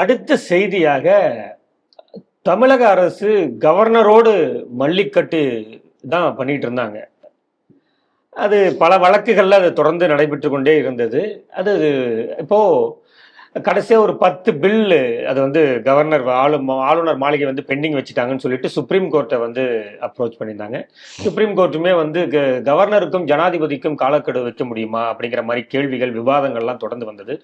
அடுத்த செய்தியாக தமிழக அரசு கவர்னரோடு மல்லிக்கட்டு தான் பண்ணிட்டு இருந்தாங்க. அது பல வழக்குகளில் அது தொடர்ந்து நடைபெற்று கொண்டே இருந்தது. அது இப்போது கடைசியாக ஒரு பத்து பில்லு அது வந்து கவர்னர் ஆளு ஆளுநர் மாளிகை வந்து பெண்டிங் வச்சுட்டாங்கன்னு சொல்லிட்டு சுப்ரீம் கோர்ட்டை வந்து அப்ரோச் பண்ணியிருந்தாங்க. சுப்ரீம் கோர்ட்டுமே வந்து க- கவர்னருக்கும் ஜனாதிபதிக்கும் காலக்கெடு வைக்க முடியுமா அப்படிங்கிற மாதிரி கேள்விகள் விவாதங்கள்லாம் தொடர்ந்து வந்தது.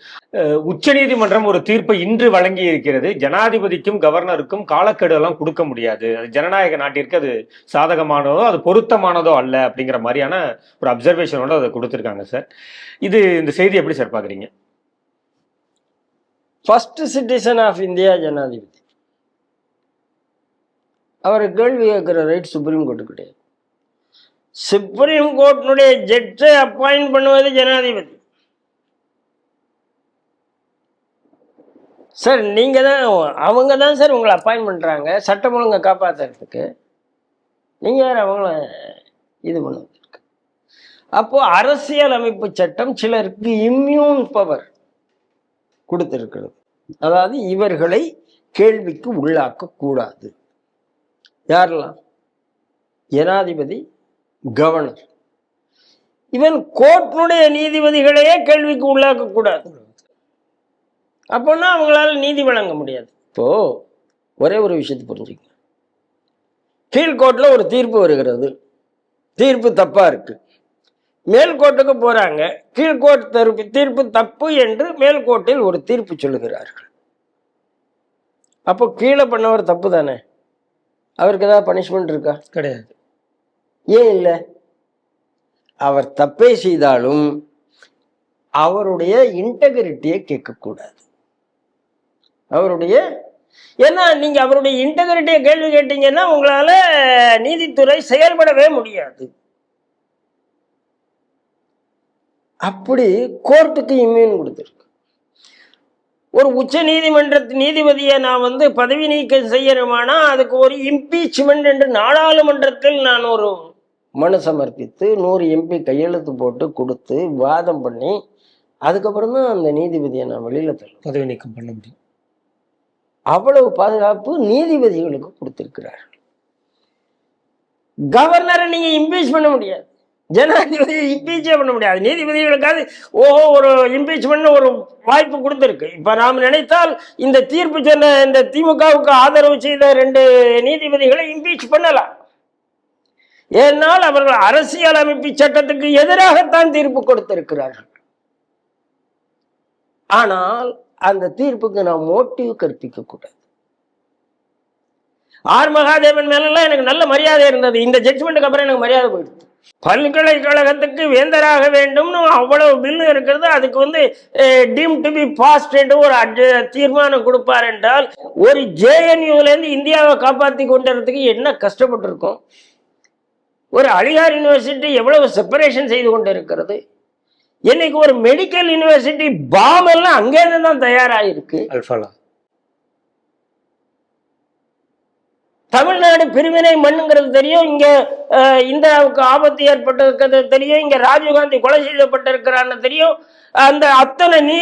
உச்சநீதிமன்றம் ஒரு தீர்ப்பை இன்று வழங்கி இருக்கிறது. ஜனாதிபதிக்கும் கவர்னருக்கும் காலக்கெடு எல்லாம் கொடுக்க முடியாது. அது ஜனநாயக நாட்டிற்கு அது சாதகமானதோ அது பொருத்தமானதோ அல்ல அப்படிங்கிற மாதிரியான ஒரு அப்சர்வேஷனோட அதை கொடுத்துருக்காங்க சார். இது இந்த செய்தி எப்படி சார் பார்க்குறீங்க? ஃபஸ்ட் சிட்டிசன் ஆஃப் இந்தியா ஜனாதிபதி அவரை கேள்வி கேட்குற ரைட் சுப்ரீம் கோர்ட்டு கிடையாது சுப்ரீம் கோர்ட்டினுடைய ஜட்ஜை அப்பாயிண்ட் பண்ணுவது ஜனாதிபதி சார் நீங்கள் தான் அவங்க தான் சார் உங்களை அப்பாயிண்ட் பண்ணுறாங்க சட்டம் ஒழுங்கை காப்பாற்றுறதுக்கு நீங்கள் யார் அவங்கள இது பண்ணுவதற்கு. அப்போது அரசியல் அமைப்பு சட்டம் சிலருக்கு இம்யூன் பவர் கொடுத்திருக்கிறது. அதாவது இவர்களை கேள்விக்கு உள்ளாக்க கூடாது. யாரெல்லாம்? ஜனாதிபதி கவர்னர். இவன் கோர்ட்டினுடைய நீதிபதிகளையே கேள்விக்கு உள்ளாக்க கூடாது. அப்போன்னா அவங்களால நீதி வழங்க முடியாது. இப்போ ஒரே ஒரு விஷயத்தை புரிஞ்சுக்கங்க. கீழ்கோர்ட்டில் ஒரு தீர்ப்பு வருகிறது. தீர்ப்பு தப்பாக இருக்குது மேல்கோர்ட்டுக்கு போறாங்க. கீழ்கோர்ட் தரப்பு தீர்ப்பு தப்பு என்று மேல்கோர்ட்டில் ஒரு தீர்ப்பு சொல்லுகிறார்கள். அப்போ கீழே பண்ணவர் தப்பு தானே? அவருக்கு ஏதாவது பனிஷ்மெண்ட் இருக்கா? கிடையாது. ஏன் இல்லை? அவர் தப்பே செய்தாலும் அவருடைய இன்டெகிரிட்டியை கேட்கக்கூடாது. அவருடைய ஏன்னா நீங்க அவருடைய இன்டெகிரிட்டியை கேள்வி கேட்டீங்கன்னா உங்களால நீதித்துறை செயல்படவே முடியாது. அப்படி கோர்ட்டுக்கு இம்யூன் கொடுத்துருக்கு. ஒரு உச்ச நீதிமன்றத்து நீதிபதியை நான் வந்து பதவி நீக்கம் செய்யணுமானா அதுக்கு ஒரு இம்பீச்மெண்ட் என்று நாடாளுமன்றத்தில் நான் ஒரு மனு சமர்ப்பித்து நூறு எம்பி கையெழுத்து போட்டு கொடுத்து வாதம் பண்ணி அதுக்கப்புறம் தான் அந்த நீதிபதியை நான் வெளியில தள்ளுவேன். பதவி நீக்கம் பண்ண முடியும். அவ்வளவு பாதுகாப்பு நீதிபதிகளுக்கு கொடுத்திருக்கிறார்கள். கவர்னரை நீங்க இம்பீச் பண்ண முடியாது. ஜனாதிபதியை இம்பீச்சே பண்ண முடியாது. நீதிபதிகளுக்காவது ஓஹோ ஒரு இம்பீச்மெண்ட் ஒரு வாய்ப்பு கொடுத்துருக்கு. இப்போ நாம் நினைத்தால் இந்த தீர்ப்பு சொன்ன இந்த திமுகவுக்கு ஆதரவு செய்த ரெண்டு நீதிபதிகளை இம்பீச் பண்ணலாம். ஏனால் அவர்கள் அரசியல் அமைப்பு சட்டத்துக்கு எதிராகத்தான் தீர்ப்பு கொடுத்திருக்கிறார்கள். ஆனால் அந்த தீர்ப்புக்கு நான் மோட்டிவ் கற்பிக்க கூடாது. ஆர் மகாதேவன் மேலெல்லாம் எனக்கு நல்ல மரியாதை இருந்தது. இந்த ஜட்ஜ்மெண்ட்டுக்கு அப்புறம் எனக்கு மரியாதை போயிடுது. பல்கலைக்கழகத்துக்கு வேந்தராக வேண்டும்னு அவ்வளவு பில்லு இருக்கிறது. அதுக்கு வந்து டீம் டு பி பாஸ்ட் என்று ஒரு தீர்மானம் கொடுப்பார் என்றால் ஒரு ஜேஎன்யூலேருந்து இந்தியாவை காப்பாற்றி கொண்டுறதுக்கு என்ன கஷ்டப்பட்டிருக்கோம்? ஒரு அலிகார் யூனிவர்சிட்டி எவ்வளவு செப்பரேஷன் செய்து கொண்டு இருக்கிறது இன்னைக்கு ஒரு மெடிக்கல் யூனிவர்சிட்டி பாம் எல்லாம் அங்கேருந்து தான் தயாராகிருக்கு அல்ஃபலா தமிழ்நாடு பிரிவினை மண்ணுங்கிறது தெரியும். இங்க இந்தியாவுக்கு ஆபத்து ஏற்பட்டிருக்கிறது தெரியும். இங்க ராஜீவ்காந்தி கொலை செய்யப்பட்டிருக்கிறான்னு தெரியும். அந்த அத்தனை நீ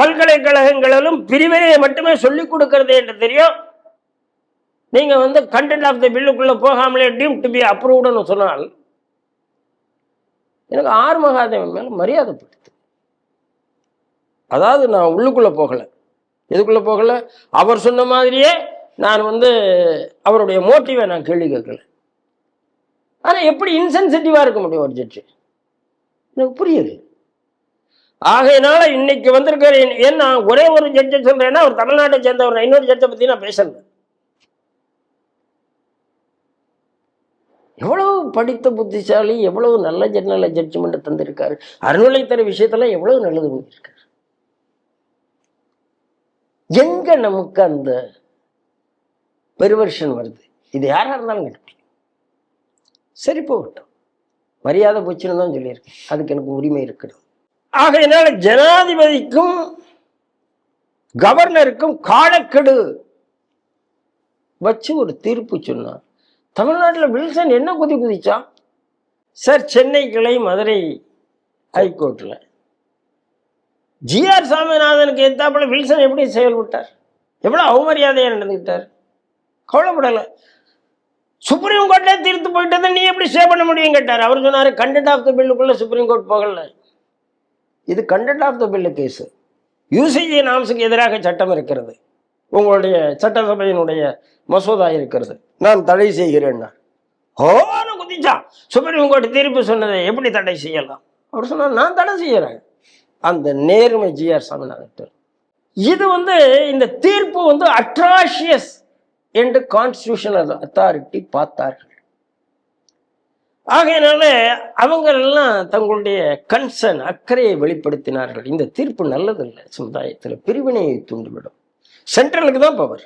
பல்கலைக்கழகங்களிலும் பிரிவினையை மட்டுமே சொல்லிக் கொடுக்கறது என்று தெரியும். நீங்க வந்து கண்டென்ட் ஆஃப் த பில்லுக்குள்ள போகாமலே டீம் டு பி அப்ரூவ்டுன்னு சொன்னால் எனக்கு ஆர் மகாதேவன் மேல மரியாதை படுத்து. அதாவது நான் உள்ளுக்குள்ள போகல. எதுக்குள்ள போகல? அவர் சொன்ன மாதிரியே நான் வந்து அவருடைய மோட்டிவை நான் கேள்வி கேட்கல. ஆனால் எப்படி இன்சென்சிட்டிவாக இருக்க முடியும் ஒரு ஜட்ஜு எனக்கு புரியுது. ஆகையினால இன்னைக்கு வந்திருக்கிற ஏன்னா ஒரே ஒரு ஜட்ஜை சொல்றேன்னா அவர் தமிழ்நாட்டை சேர்ந்தவர் இன்னொரு ஜட்ஜை பற்றி நான் பேசல. எவ்வளவு படித்த புத்திசாலி எவ்வளவு நல்ல ஜன்னல ஜட்ஜ்மெண்ட் தந்திருக்காரு. அறநிலைத்தர விஷயத்துல எவ்வளவு நல்லது பண்ணியிருக்காரு. எங்க நமக்கு அந்த பெருவர்ஷன் வருது. இது யாராக இருந்தாலும் கண்டுபிடிக்கும் சரி போகட்டும். மரியாதை போச்சுன்னு தான் சொல்லியிருக்கேன். அதுக்கு எனக்கு உரிமை இருக்கணும் ஆக என்னால் ஜனாதிபதிக்கும் கவர்னருக்கும் காலக்கெடு வச்சு ஒரு தீர்ப்பு சொன்னான் தமிழ்நாட்டில் வில்சன் என்ன குதி குதிச்சான் சார் சென்னை கிளை மதுரை ஹைகோர்ட்டில் ஜிஆர் சாமிநாதனுக்கு எத்தாப்புல வில்சன் எப்படி செயல்பட்டார்? எவ்வளோ அவமரியாதையாக நடந்துக்கிட்டார் கவலைப்படலை. சுப்ரீம் கோர்ட்டே தீர்த்து போயிட்டதை நீ எப்படி ஸ்டே பண்ண முடியும் கேட்டார். அவர் சொன்னார் கண்டென்ட் ஆஃப் த பில்லுக்குள்ளே சுப்ரீம் கோர்ட் போகல. இது content of the bill case UGC நாம்ஸுக்கு எதிராக சட்டம் இருக்கிறது. உங்களுடைய சட்டசபையினுடைய மசோதா இருக்கிறது. நான் தடை செய்கிறேன்னா. ஓன்னு குதிச்சான் சுப்ரீம் கோர்ட் தீர்ப்பு சொன்னதை எப்படி தடை செய்யலாம்? அவர் சொன்னார் நான் தடை செய்கிறேன். அந்த நேர்மை ஜிஆர் சாமிநாதன் இது வந்து இந்த தீர்ப்பு வந்து அட்ராஷியஸ் என்று கான்ஸ்டியூஷனல் அத்தாரிட்டி பார்த்தார்கள். ஆகையினால அவங்க எல்லாம் தங்களுடைய கன்சர்ன் அக்கறையை வெளிப்படுத்தினார்கள். இந்த தீர்ப்பு நல்லதில்லை. சமுதாயத்தில் பிரிவினையை தூண்டிவிடும். சென்ட்ரலுக்கு தான் power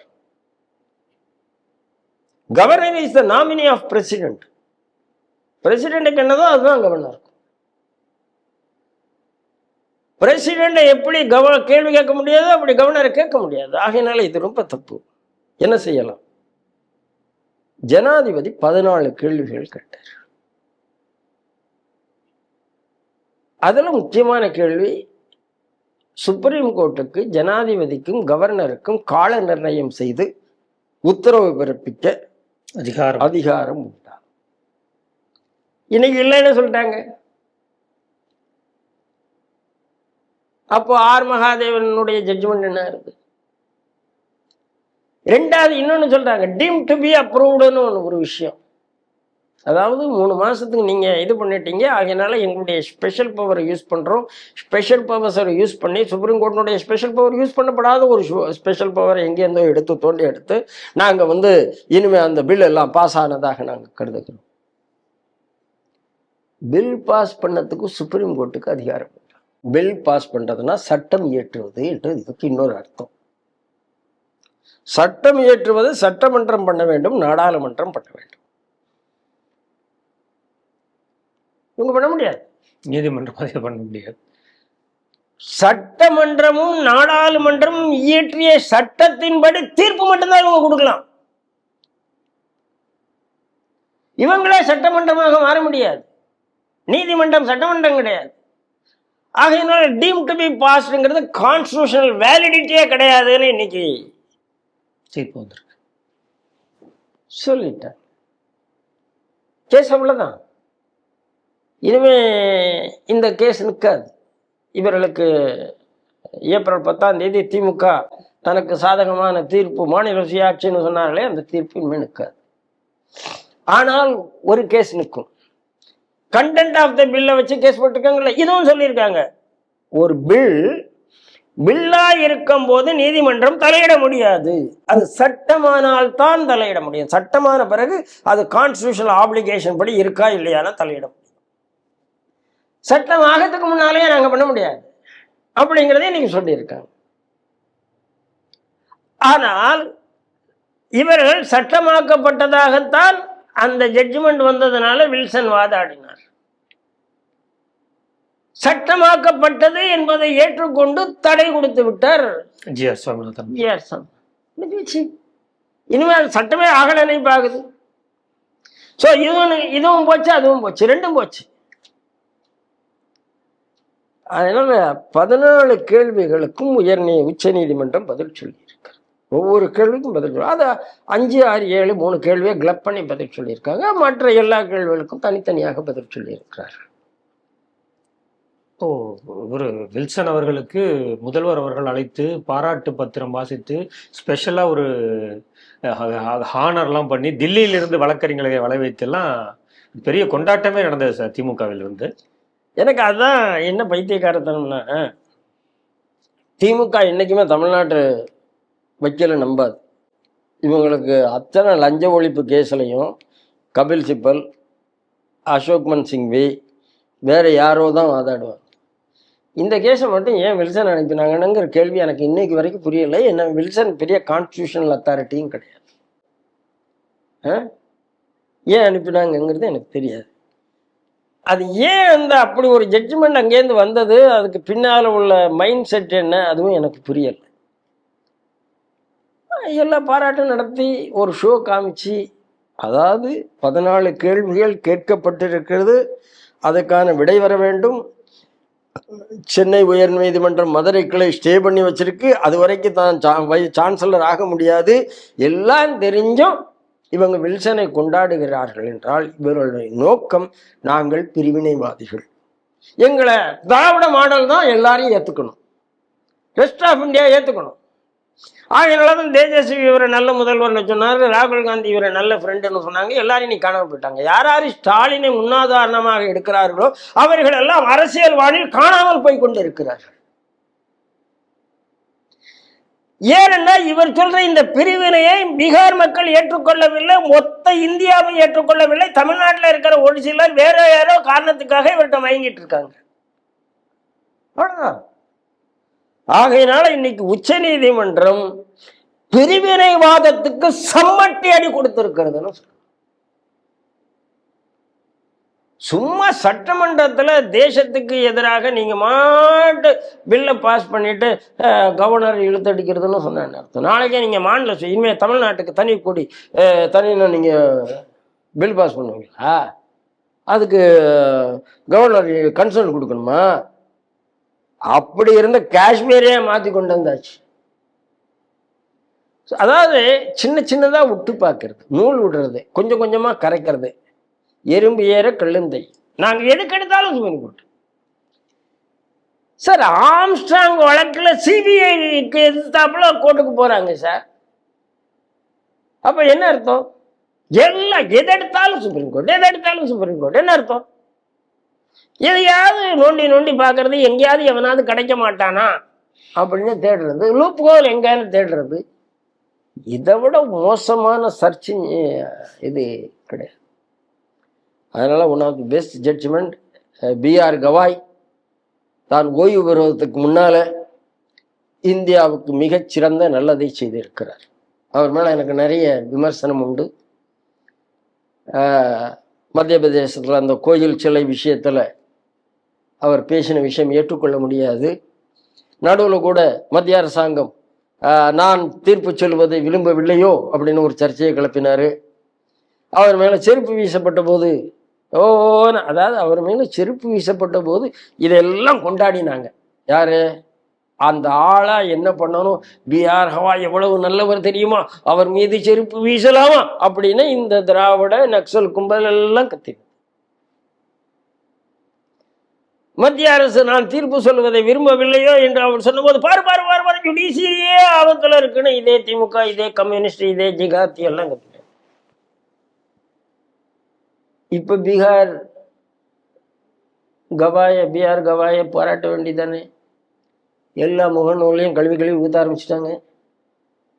governor is the nominee of president பிரசிடென்ட்டுக்கு என்னதோ அதுதான் கவர்னர் பிரசிடென்ட்டை எப்படி கவ கேள்வி கேட்க முடியாதோ அப்படி கவர்னரை கேட்க முடியாது. ஆகையினால இது ரொம்ப தப்பு. என்ன செய்யலாம்? ஜனாதிபதி பதினாலு கேள்விகள் கேட்டார். அதுல முக்கியமான கேள்வி சுப்ரீம் கோர்ட்டுக்கு ஜனாதிபதிக்கும் கவர்னருக்கும் கால நிர்ணயம் செய்து உத்தரவு பிறப்பிக்க அதிகாரம். அதிகாரம் உண்டா? இன்னைக்கு இல்லைன்னு சொல்லிட்டாங்க. அப்போ ஆர் மகாதேவனுடைய ஜட்ஜ்மெண்ட் என்ன இருக்கு? ரெண்டாவது இன்னொன்று சொல்கிறாங்க டீம் டு பி அப்ரூவ்டுன்னு ஒன்று ஒரு விஷயம். அதாவது மூணு மாதத்துக்கு நீங்கள் இது பண்ணிட்டீங்க அதனால் எங்களுடைய ஸ்பெஷல் பவரை யூஸ் பண்ணுறோம் ஸ்பெஷல் பவர்ஸை யூஸ் பண்ணி சுப்ரீம் கோர்ட்டினுடைய ஸ்பெஷல் பவர் யூஸ் பண்ணப்படாத ஒரு ஸ்பெஷல் பவர் எங்கேருந்தோ எடுத்து தோண்டி எடுத்து நாங்கள் வந்து இனிமேல் அந்த பில் எல்லாம் பாஸ் ஆனதாக நாங்கள் கருதுகிறோம். பில் பாஸ் பண்ணதுக்கு சுப்ரீம் கோர்ட்டுக்கு அதிகாரம். பில் பாஸ் பண்ணுறதுனா சட்டம் இயற்றுவது என்று இதுக்கு இன்னொரு அர்த்தம். சட்டம் இயற்றுவது சட்டமன்றம் பண்ண வேண்டும் நாடாளுமன்றம் பண்ண வேண்டும். இவங்க பண்ண முடியாது. நீதிமன்றம் அதை பண்ண முடியாது. சட்டமன்றமும் நாடாளுமன்றமும் இயற்றிய சட்டத்தின்படி தீர்ப்பு மட்டும்தான் இவங்க கொடுக்கலாம். இவங்களே சட்டமன்றமாக மாற முடியாது. நீதிமன்றம் சட்டமன்றம் கிடையாது. ஆகையினால டீம் டு பி பாஸ்டுங்கிறது கான்ஸ்டியூஷனல் வேலிடிட்டியே கிடையாதுன்னு இன்னைக்கு தீர்ப்பு வந்திருக்கு. சொல்லிட்டேன். கேஸ் அவ்வளோதான் இனிமே இந்த கேஸ் நிற்காது இவர்களுக்கு ஏப்ரல் பத்தாம் தேதி திமுக தனக்கு சாதகமான தீர்ப்பு மாநில சுயாட்சின்னு சொன்னார்களே அந்த தீர்ப்பு இனிமேல் நிற்காது ஆனால் ஒரு கேஸ் நிற்கும். கண்டென்ட் ஆஃப் த பில்லை வச்சு கேஸ் போட்டிருக்காங்கல்ல இதுவும் சொல்லியிருக்காங்க. ஒரு பில் பில்லா இருக்கும் போது நீதிமன்றம் தலையிட முடியாது. அது சட்டமானால் தான் தலையிட முடியும். சட்டமான பிறகு அது கான்ஸ்டியூஷனல் ஆப்ளிகேஷன் படி இருக்கா இல்லையானா தலையிட முடியும். சட்டம் ஆகிறதுக்கு முன்னாலேயே நாங்கள் பண்ண முடியாது. அப்படிங்கிறதே நீங்கள் சொல்லியிருக்காங்க. ஆனால் இவர்கள் சட்டமாக்கப்பட்டதாகத்தான் அந்த ஜட்ஜ்மெண்ட் வந்ததுனால வில்சன் வாதாடினார். சட்டமாக்கப்பட்டது என்பதை ஏற்றுக்கொண்டு தடை கொடுத்து விட்டார். G R Swaminathan. ஜிஆர்சன் இனிமேல் சட்டமே ஆகல நினைப்பாகுது. ஸோ இதுவும் இதுவும் போச்சு அதுவும் போச்சு ரெண்டும் போச்சு. அதனால பதினாலு கேள்விகளுக்கும் உயர் நீ உச்ச நீதிமன்றம் பதில் சொல்லியிருக்காங்க ஒவ்வொரு கேள்விக்கும் பதில் சொல்லி அதை அஞ்சு ஆறு ஏழு மூணு கேள்வியை கிளப் பண்ணி பதில் சொல்லியிருக்காங்க. மற்ற எல்லா கேள்விகளுக்கும் தனித்தனியாக பதில் சொல்லியிருக்கிறார் ஓ ஒரு வில்சன் அவர்களுக்கு முதல்வர் அவர்கள் அழைத்து பாராட்டு பத்திரம் வாசித்து ஸ்பெஷலாக ஒரு ஹானர்லாம் பண்ணி தில்லியிலிருந்து வழக்கறிஞர்களை வளை வைத்தெல்லாம் பெரிய கொண்டாட்டமே நடந்தது சார் திமுகவில் இருந்து எனக்கு அதுதான் என்ன பைத்தியக்காரத்தனம்னா திமுக என்றைக்குமே தமிழ்நாட்டு வக்கீலை நம்பாது. இவங்களுக்கு அத்தனை லஞ்ச ஒழிப்பு கேஸ்லையும் கபில் சிப்பல் அசோக்மன் சிங்வி வேறு யாரோ தான் வாதாடுவார் இந்த கேஸை மட்டும் ஏன் வில்சன் அனுப்பினாங்கன்னுங்கிற கேள்வி எனக்கு இன்னைக்கு வரைக்கும் புரியலை. என்ன வில்சன் பெரிய கான்ஸ்டியூஷனல் அத்தாரிட்டியும் கிடையாது. ஆ? ஏன் அனுப்பினாங்கங்கிறது எனக்கு தெரியாது. அது ஏன் அந்த அப்படி ஒரு ஜட்ஜ்மெண்ட் அங்கேருந்து வந்தது? அதுக்கு பின்னால் உள்ள மைண்ட் செட் என்ன? அதுவும் எனக்கு புரியலை. எல்லா பாராட்டும் நடத்தி ஒரு ஷோ காமிச்சு அதாவது பதினாலு கேள்விகள் கேட்கப்பட்டிருக்கிறது. அதுக்கான விடை வர வேண்டும். சென்னை உயர் நீதிமன்றம் மதுரை கிளை ஸ்டே பண்ணி வச்சிருக்கு. அது வரைக்கும் தான் சா- சான்சலர் ஆக முடியாது. எல்லாம் தெரிஞ்சும் இவங்க வில்சனை கொண்டாடுகிறார்கள் என்றால் இவர்களுடைய நோக்கம் நாங்கள் பிரிவினைவாதிகள். எங்களை திராவிட மாடல் தான் எல்லாரையும் ஏற்றுக்கணும் ரெஸ்ட் ஆஃப் இந்தியா ஏற்றுக்கணும் ஆகையினால தான் தேஜஸ்வி இவரை நல்ல முதல்வர்னு சொன்னார் ராகுல் காந்தி இவரை நல்ல ஃப்ரெண்டுன்னு சொன்னாங்க எல்லாரும் நீ காணாம போயிட்டாங்க. யார் யார் ஸ்டாலினை முன்னாதாரணமாக எடுக்கிறார்களோ அவர்கள் எல்லாம் அரசியல் வாழ்வில் காணாமல் போய் கொண்டு இருக்கிறார்கள் ஏனென்றால் இவர் சொல்ற இந்த பிரிவினையை பீகார் மக்கள் ஏற்றுக்கொள்ளவில்லை மொத்த இந்தியாவை ஏற்றுக்கொள்ளவில்லை தமிழ்நாட்டில் இருக்கிற ஒரு சிலர் வேற யாரோ காரணத்துக்காக இவர்கிட்ட வாங்கிட்டு இருக்காங்க. அவ்வளோதான் ஆகையினால இன்னைக்கு உச்ச நீதிமன்றம் பிரிவினைவாதத்துக்கு சம்மட்டி அடி கொடுத்திருக்கிறதுன்னு சும்மா சட்டமன்றத்தில் தேசத்துக்கு எதிராக நீங்கள் மாட்டு பில்லை பாஸ் பண்ணிட்டு கவர்னர் இழுத்தடிக்கிறதுன்னு சொன்னேன் அர்த்தம் நாளைக்கே நீங்கள் மாநில சு- இனிமே தமிழ்நாட்டுக்கு தனி கொடி அஹ், தனின்னு பில் பாஸ் பண்ணுவீங்களா? அதுக்கு கவர்னர் கன்சர்ன் கொடுக்கணுமா? அப்படி இருந்த காஷ்மீரே மாற்றி கொண்டு வந்தாச்சு. அதாவது சின்ன சின்னதாக விட்டு பார்க்கறது நூல் விடுறது கொஞ்சம் கொஞ்சமாக கரைக்கிறது. எறும்பு ஏற கல்லுந்தை நாங்கள் எதுக்கெடுத்தாலும் சுமன் சுப்ரீம் கோர்ட் சார் ஆம்ஸ்ட்ராங் வழக்கில் சிபிஐக்கு எதிர்த்தாப்புல கோர்ட்டுக்கு போகிறாங்க சார் அப்போ என்ன அர்த்தம்? எல்லாம் எது எடுத்தாலும் சுப்ரீம் கோர்ட் எது எடுத்தாலும் சுப்ரீம் கோர்ட் என்ன அர்த்தம்? எதையாவது நோண்டி நோண்டி பார்க்கறது எங்கேயாவது எவனாவது கிடைக்க மாட்டானா? அப்படின்னு தேடுறது. லூப் கோல் எங்கேயாவது தேடுறது. இதை விட மோசமான சர்ச்சிங் இது கிடையாது. அதனால் one of the best judgment B R தான் ஓய்வு பெறுவதற்கு முன்னால் இந்தியாவுக்கு மிகச்சிறந்த நல்லதை செய்திருக்கிறார். அவர் மேலே எனக்கு நிறைய விமர்சனம் உண்டு. மத்திய பிரதேசத்தில் அந்த கோயில் சிலை விஷயத்தில் அவர் பேசின விஷயம் ஏற்றுக்கொள்ள முடியாது. நடுவில் கூட மத்திய அரசாங்கம் நான் தீர்ப்பு சொல்வதை விரும்பவில்லையோ? அப்படின்னு ஒரு சர்ச்சையை கிளப்பினார். அவர் மேலே செருப்பு வீசப்பட்ட போது ஓ அதாவது அவர் மேலே செருப்பு வீசப்பட்ட போது இதெல்லாம் கொண்டாடினாங்க. யாரு? அந்த ஆளா என்ன பண்ணணும்? பிஆர் ஹவா எவ்வளவு நல்லவர் தெரியுமா? அவர் மீது செருப்பு வீசலாமா? அப்படின்னு இந்த திராவிட நக்சல் கும்பல் எல்லாம் கத்தி மத்திய அரசு நான் தீர்ப்பு சொல்வதை விரும்பவில்லையோ என்று அவர் சொன்னபோது பாரு பாரு பாரு பாரு ஜுடிஷியே ஆபத்துல இருக்குன்னு இதே திமுக இதே கம்யூனிஸ்ட் இதே ஜிகாத்தி எல்லாம் கத்திட்டாங்க இப்ப பீகார் கவாய பீகார் கவாய பாராட்ட வேண்டிதானே எல்லா முகநூலையும் கழுவி கழுவி ஊத்த ஆரம்பிச்சிட்டாங்க.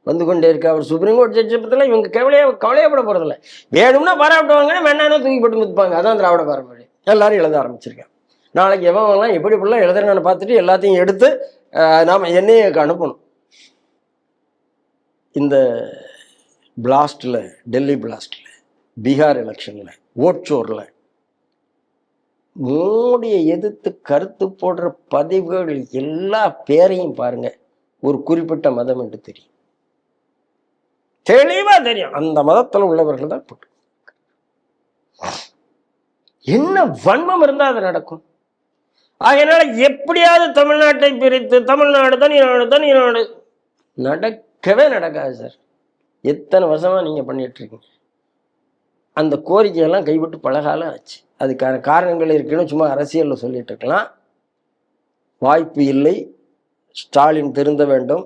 வந்து கொண்டே இருக்கு அவர் சுப்ரீம் கோர்ட் ஜட்ஜை பத்தில இவங்க கவலையே கவலையப்பட போறதில்ல. வேணும்னா பாராட்டுவாங்க வேணாலும் தூக்கி போட்டு மிதிப்பாங்க அதான் திராவிட பாரம்பரியம். எல்லாரும் எழுத ஆரம்பிச்சிருக்கேன் நாளைக்கு எவன்லாம் எப்படி இப்படிலாம் எழுதுறான்னு பார்த்துட்டு எல்லாத்தையும் எடுத்து நாம் நாம அனுப்பணும். இந்த பிளாஸ்டில் டெல்லி பிளாஸ்டில் பீகார் எலெக்ஷனில் ஓட்சோரில் மோடியை எதிர்த்து கருத்து போடுற பதிவுகள் எல்லா பேரையும் பாருங்க. ஒரு குறிப்பிட்ட மதம் என்று தெரியும். தெளிவா தெரியும். அந்த மதத்தில் உள்ளவர்கள் தான் போட்டு. என்ன வன்மம் இருந்தால் அது நடக்கும்? ஆகையினால எப்படியாவது தமிழ்நாட்டை பிரித்து தமிழ்நாடு தான் நாடு தான் நாடு நடக்கவே நடக்காது சார். எத்தனை வருஷமா நீங்க பண்ணிட்டு இருக்கீங்க? அந்த கோரிக்கையெல்லாம் கைவிட்டு பல காலம் ஆச்சு. அதுக்கான காரணங்கள் இருக்குன்னு சும்மா அரசியலில் சொல்லிட்டு இருக்கலாம். வாய்ப்பு இல்லை. ஸ்டாலின் திருந்த வேண்டும்.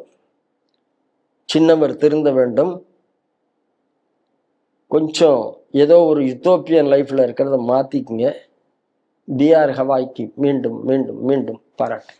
சின்னவர் திருந்த வேண்டும். கொஞ்சம் ஏதோ ஒரு யுத்தோப்பியன் லைஃப்பில் இருக்கிறத மாற்றிக்குங்க பிஆர் ஹவாய்க்கு மீண்டும் மீண்டும் மீண்டும் பாராட்டு.